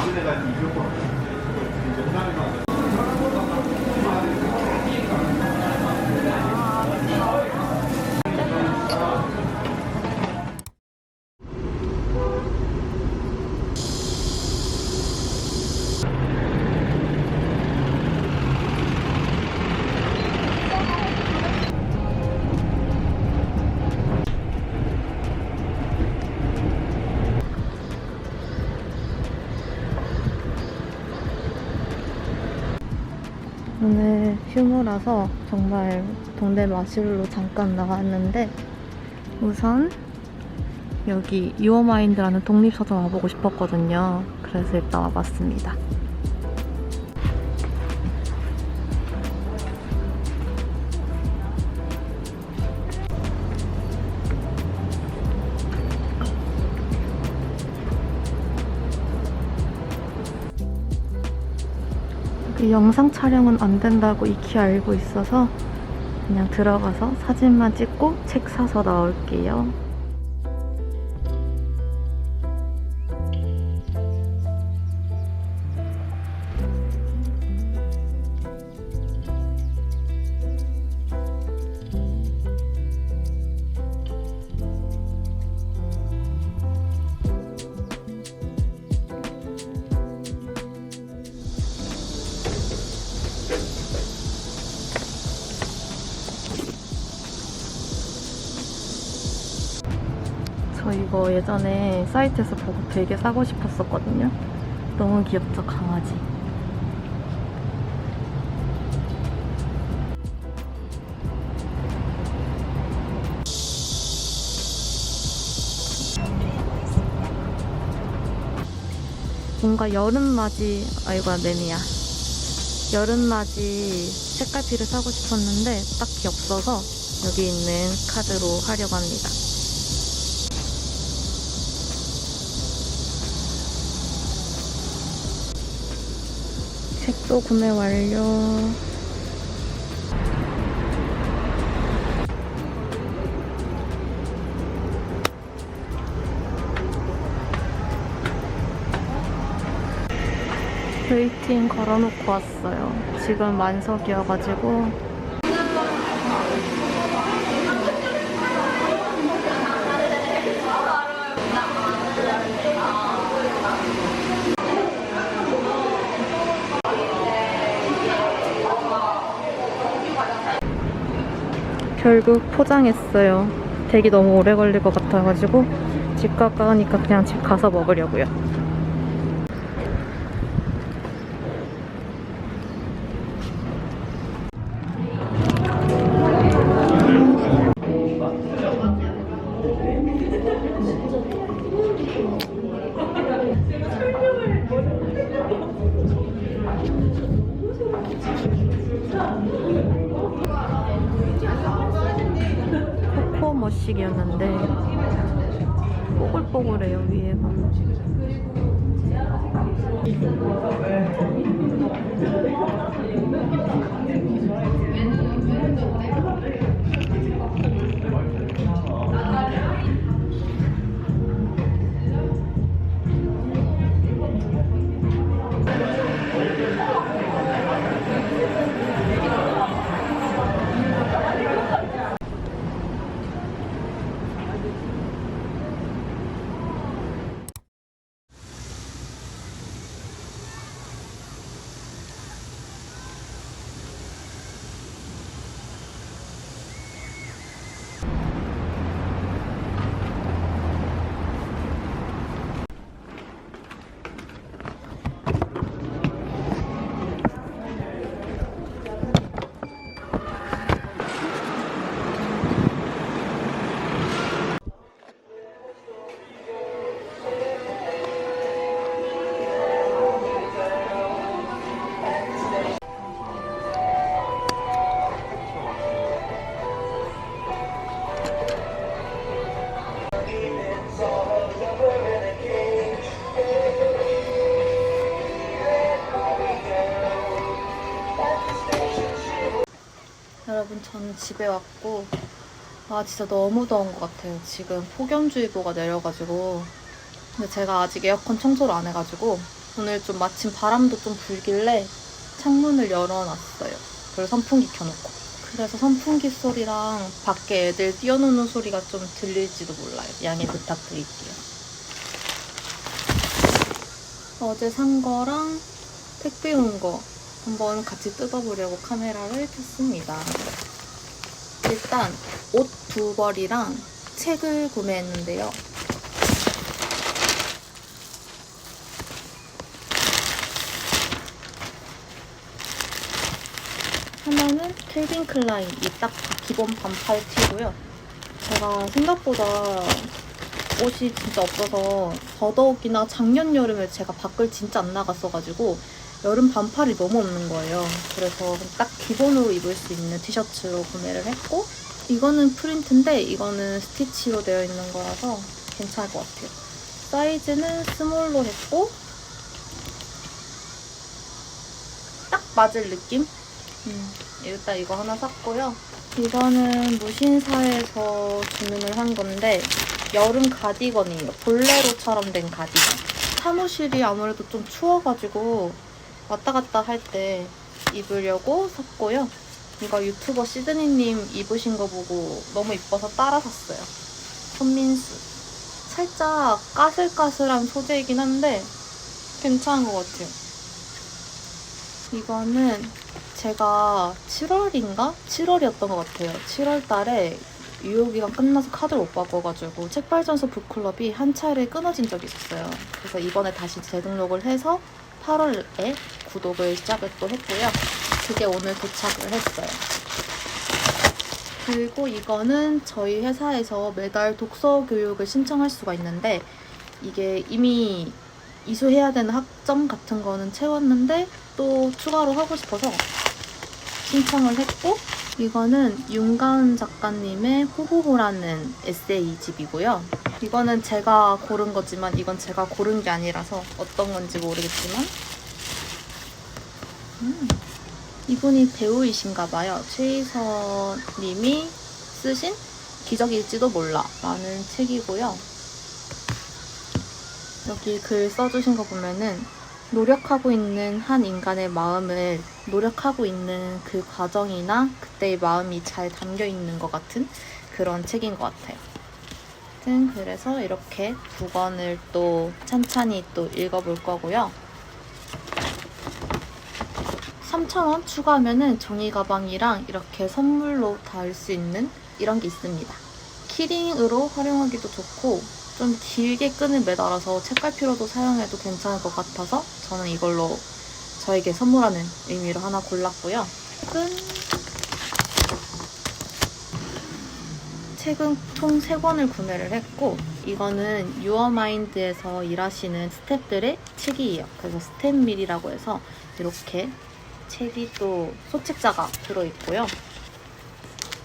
기존에 가진 이런 거 이제 옛날에 오늘 휴무라서 정말 동네 마실로 잠깐 나왔는데 우선 여기 유어마인드라는 독립서점 와보고 싶었거든요. 그래서 일단 와봤습니다. 영상 촬영은 안 된다고 익히 알고 있어서 그냥 들어가서 사진만 찍고 책 사서 나올게요. 이거 예전에 사이트에서 보고 되게 사고 싶었었거든요. 너무 귀엽죠, 강아지. 뭔가 여름맞이, 아이고, 매미야. 여름맞이 색깔피를 사고 싶었는데 딱히 없어서 여기 있는 카드로 하려고 합니다. 책도 구매 완료. 웨이팅 걸어놓고 왔어요. 지금 만석이어가지고. 결국 포장했어요. 대기 너무 오래 걸릴 것 같아가지고 집 가까우니까 그냥 집 가서 먹으려고요. 위에가 여러분 집에 왔고 아 진짜 너무 더운 것 같아요 지금 폭염주의보가 내려가지고 근데 제가 아직 에어컨 청소를 안 해가지고 오늘 좀 마침 바람도 좀 불길래 창문을 열어놨어요. 그리고 선풍기 켜놓고. 그래서 선풍기 소리랑 밖에 애들 뛰어노는 소리가 좀 들릴지도 몰라요. 양해 부탁드릴게요. 어제 산 거랑 택배 온 거 한번 같이 뜯어보려고 카메라를 켰습니다. 일단 옷 두 벌이랑 책을 구매했는데요. 하나는 켈빈 클라인 이딱 기본 반팔 티고요. 제가 생각보다 옷이 진짜 없어서 더더욱이나 작년 여름에 제가 밖을 진짜 안 나갔어가지고 여름 반팔이 너무 없는 거예요. 그래서 딱 기본으로 입을 수 있는 티셔츠로 구매를 했고 이거는 프린트인데 이거는 스티치로 되어 있는 거라서 괜찮을 것 같아요. 사이즈는 스몰로 했고 딱 맞을 느낌? 음, 일단 이거 하나 샀고요. 이거는 무신사에서 주문을 한 건데 여름 가디건이에요. 볼레로처럼 된 가디건. 사무실이 아무래도 좀 추워가지고 왔다 갔다 할 때 입으려고 샀고요. 이거 유튜버 시드니님 입으신 거 보고 너무 이뻐서 따라 샀어요. 손민수. 살짝 까슬까슬한 소재이긴 한데 괜찮은 것 같아요. 이거는 제가 7월인가? 7월이었던 것 같아요. 7월 달에 유효기간 끝나서 카드를 못 바꿔가지고 책발전소 북클럽이 한 차례 끊어진 적이 있었어요. 그래서 이번에 다시 재등록을 해서 8월에 구독을 시작을 또 했고요. 그게 오늘 도착을 했어요. 그리고 이거는 저희 회사에서 매달 독서 교육을 신청할 수가 있는데 이게 이미 이수해야 되는 학점 같은 거는 채웠는데 또 추가로 하고 싶어서 신청을 했고 이거는 윤가은 작가님의 호호호라는 에세이집이고요. 이거는 제가 고른 거지만 이건 제가 고른 게 아니라서 어떤 건지 모르겠지만 음, 이분이 배우이신가 봐요. 최희서 님이 쓰신 기적일지도 몰라 라는 책이고요. 여기 글 써주신 거 보면은 노력하고 있는 한 인간의 마음을 노력하고 있는 그 과정이나 그때의 마음이 잘 담겨 있는 것 같은 그런 책인 것 같아요. 하여튼 그래서 이렇게 두 권을 또 찬찬히 또 읽어볼 거고요. 3,000원 추가하면은 종이 가방이랑 이렇게 선물로 달수 있는 이런 게 있습니다. 키링으로 활용하기도 좋고 좀 길게 끈을 매달아서 책갈피로도 사용해도 괜찮을 것 같아서 저는 이걸로 저에게 선물하는 의미로 하나 골랐고요. 끈 책은 총 3권을 구매를 했고 이거는 유어마인드에서 일하시는 스탭들의 책이에요. 그래서 스탭밀이라고 해서 이렇게 책이 또 소책자가 들어있고요.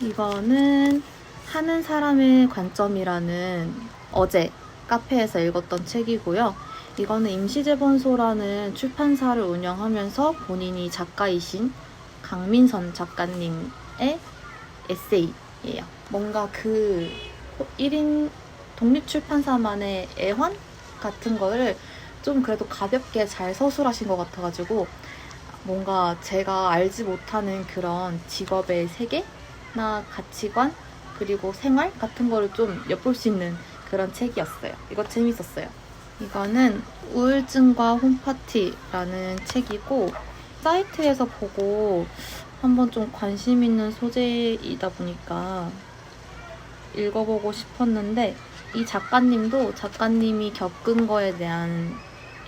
이거는 하는 사람의 관점이라는 어제 카페에서 읽었던 책이고요. 이거는 임시재본소라는 출판사를 운영하면서 본인이 작가이신 강민선 작가님의 에세이예요. 뭔가 그 1인 독립출판사만의 애환 같은 거를 좀 그래도 가볍게 잘 서술하신 것 같아가지고 뭔가 제가 알지 못하는 그런 직업의 세계나 가치관 그리고 생활 같은 거를 좀 엿볼 수 있는 그런 책이었어요. 이거 재밌었어요. 이거는 우울증과 홈파티라는 책이고 사이트에서 보고 한번 좀 관심 있는 소재이다 보니까 읽어보고 싶었는데 이 작가님도 작가님이 겪은 거에 대한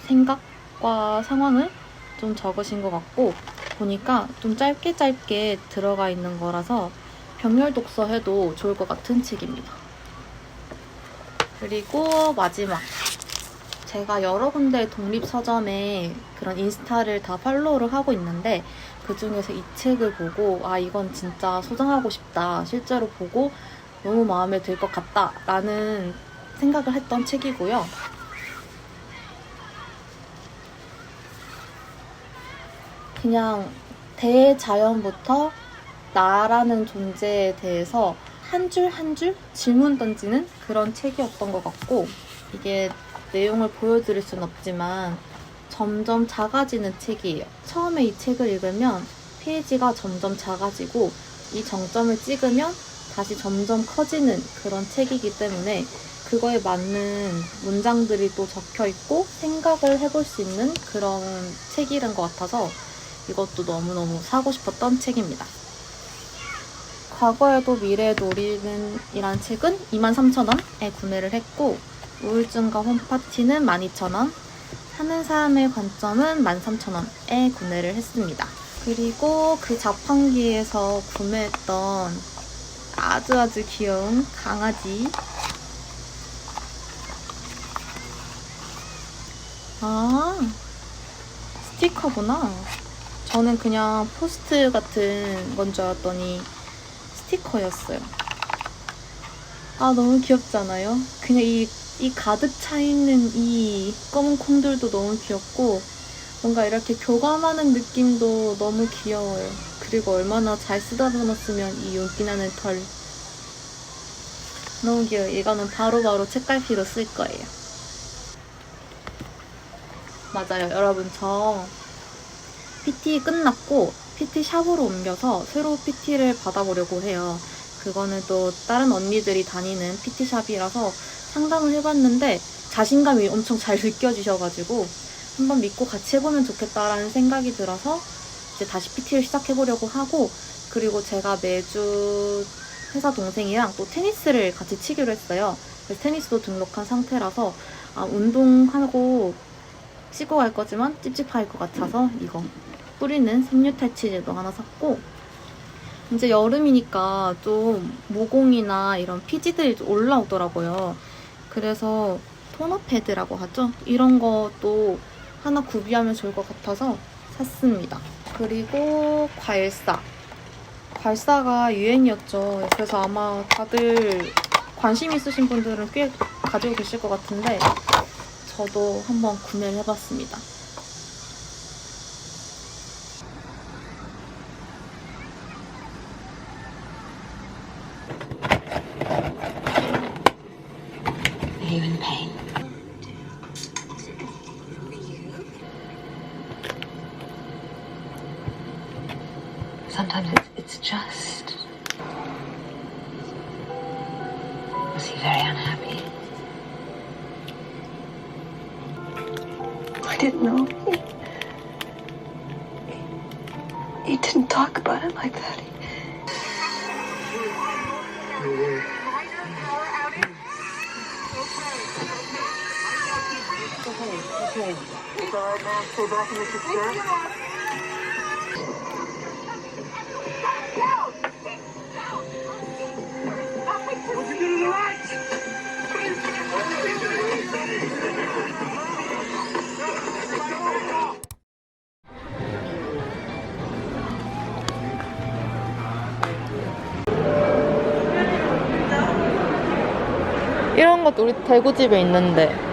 생각과 상황을 좀 적으신 것 같고 보니까 좀 짧게 짧게 들어가 있는 거라서 병렬 독서 해도 좋을 것 같은 책입니다. 그리고 마지막. 제가 여러 군데 독립서점에 그런 인스타를 다 팔로우를 하고 있는데 그 중에서 이 책을 보고 아, 이건 진짜 소장하고 싶다. 실제로 보고 너무 마음에 들 것 같다. 라는 생각을 했던 책이고요. 그냥 대자연부터 나라는 존재에 대해서 한 줄 한 줄 질문 던지는 그런 책이었던 것 같고 이게 내용을 보여드릴 순 없지만 점점 작아지는 책이에요. 처음에 이 책을 읽으면 페이지가 점점 작아지고 이 정점을 찍으면 다시 점점 커지는 그런 책이기 때문에 그거에 맞는 문장들이 또 적혀 있고 생각을 해볼 수 있는 그런 책이란 것 같아서 이것도 너무너무 사고 싶었던 책입니다. 과거에도 미래에도 우리는 이란 책은 23,000원에 구매를 했고 우울증과 홈파티는 12,000원 하는 사람의 관점은 13,000원에 구매를 했습니다. 그리고 그 자판기에서 구매했던 아주 아주 귀여운 강아지 아 스티커구나 저는 그냥 포스트 같은 건 줄 알았더니 스티커였어요 아 너무 귀엽지 않아요? 그냥 이, 이 가득 차 있는 이 검은 콩들도 너무 귀엽고 뭔가 이렇게 교감하는 느낌도 너무 귀여워요. 그리고 얼마나 잘 쓰다듬었으면 이 윤기나는 털. 너무 귀여워요. 이거는 바로바로 책갈피로 쓸 거예요. 맞아요. 여러분, 저 PT 끝났고 PT 샵으로 옮겨서 새로 PT를 받아보려고 해요. 그거는 또 다른 언니들이 다니는 PT 샵이라서 상담을 해봤는데 자신감이 엄청 잘 느껴지셔가지고 한번 믿고 같이 해보면 좋겠다라는 생각이 들어서 이제 다시 PT를 시작해보려고 하고 그리고 제가 매주 회사 동생이랑 또 테니스를 같이 치기로 했어요. 그래서 테니스도 등록한 상태라서 아, 운동하고 씻고 갈 거지만 찝찝할 것 같아서 이거 뿌리는 섬유 탈취제도 하나 샀고 이제 여름이니까 좀 모공이나 이런 피지들이 좀 올라오더라고요. 그래서 토너 패드라고 하죠. 이런 것도 하나 구비하면 좋을 것 같아서 샀습니다. 그리고 괄사. 괄사가 유행이었죠. 그래서 아마 다들 관심 있으신 분들은 꽤 가지고 계실 것 같은데 저도 한번 구매를 해봤습니다. You in pain? Sometimes it's, it's just. Was he very unhappy? I didn't know. He, he didn't talk about it like that. 이런 것도 우리 대구집에 있는데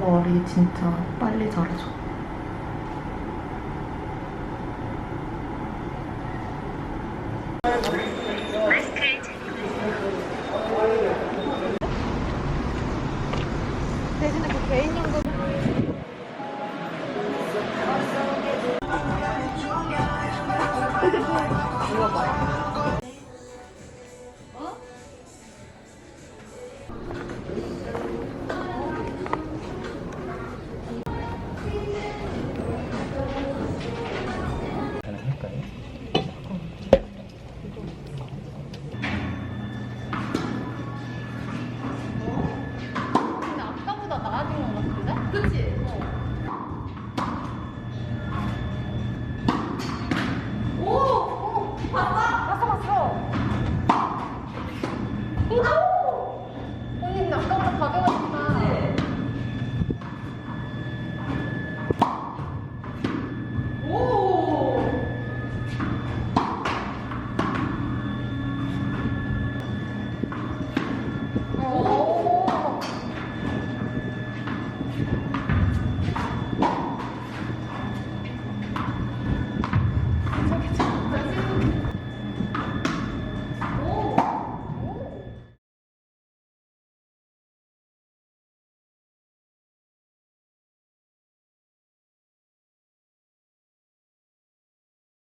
저 머리 진짜 빨리 자라줘.